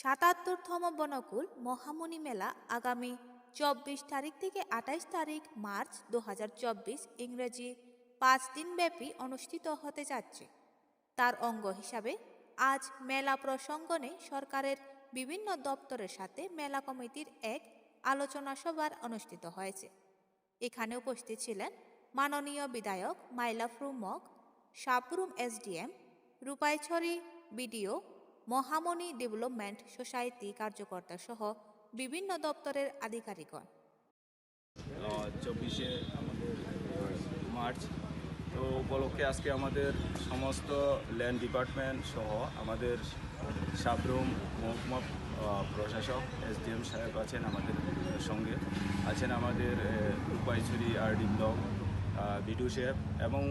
সাতাত্তরতম বনকুল মহামণি মেলা আগামী চব্বিশ তারিখ থেকে আঠাইশ তারিখ মার্চ দু হাজার চব্বিশ ইংরেজি পাঁচ দিনব্যাপী অনুষ্ঠিত হতে যাচ্ছে। তার অঙ্গ হিসাবে আজ মেলা প্রসঙ্গনে সরকারের বিভিন্ন দপ্তরের সাথে মেলা কমিটির এক আলোচনা সভার অনুষ্ঠিত হয়েছে। এখানে উপস্থিত ছিলেন মাননীয় বিধায়ক Mailafru Mog Sabroom SDM, Rupaichhari BDO Mahamani development society কার্যকর্তা সহ বিভিন্ন দপ্তরের আধিকারিকগণ। চব্বিশে আমাদের মার্চ। তো উপলক্ষে আজকে আমাদের সমস্ত ল্যান্ড ডিপার্টমেন্ট সহ আমাদের সাবরুম মহকুমা প্রশাসক এসডিএম সাহেব আছেন আমাদের সঙ্গে। আছেন আমাদের উপায়ছড়ি, আরডি ব্লক বিডিও সাহেব এবং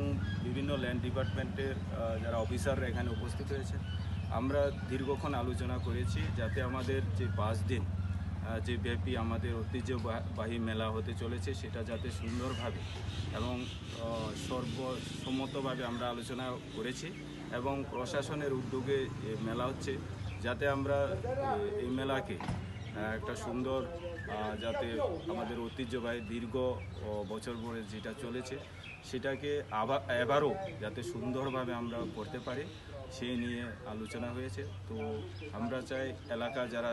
বিভিন্ন ল্যান্ড ডিপার্টমেন্টের যারা অফিসাররা এখানে উপস্থিত হয়েছে আমরা দীর্ঘক্ষণ আলোচনা করেছি যাতে আমাদের যে পাঁচ দিন যে ব্যাপী আমাদের ঐতিহ্যবাহী মেলা হতে চলেছে সেটা যাতে সুন্দরভাবে এবং সর্বসম্মতভাবে আমরা আলোচনা করেছি এবং প্রশাসনের উদ্যোগে মেলা হচ্ছে যাতে আমরা এই মেলাকে একটা সুন্দর যাতে আমাদের ঐতিহ্যবাহী দীর্ঘ বছর ধরে যেটা চলেছে সেটাকে আবার এবারও যাতে সুন্দরভাবে আমরা করতে পারি। সেই নিয়ে আলোচনা হয়েছে। তো আমরা চাই এলাকা যারা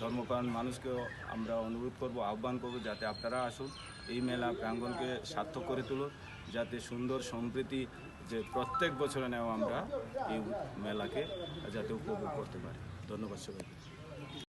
ধর্মপ্রাণ মানুষকেও আমরা অনুরোধ করব, আহ্বান করব যাতে আপনারা আসুন, এই মেলা প্রাঙ্গনকে সার্থক করে তুলুন, যাতে সুন্দর সম্প্রীতি যে প্রত্যেক বছরে নেওয়া আমরা এই মেলাকে যাতে উপভোগ করতে পারি। ধন্যবাদ সবাই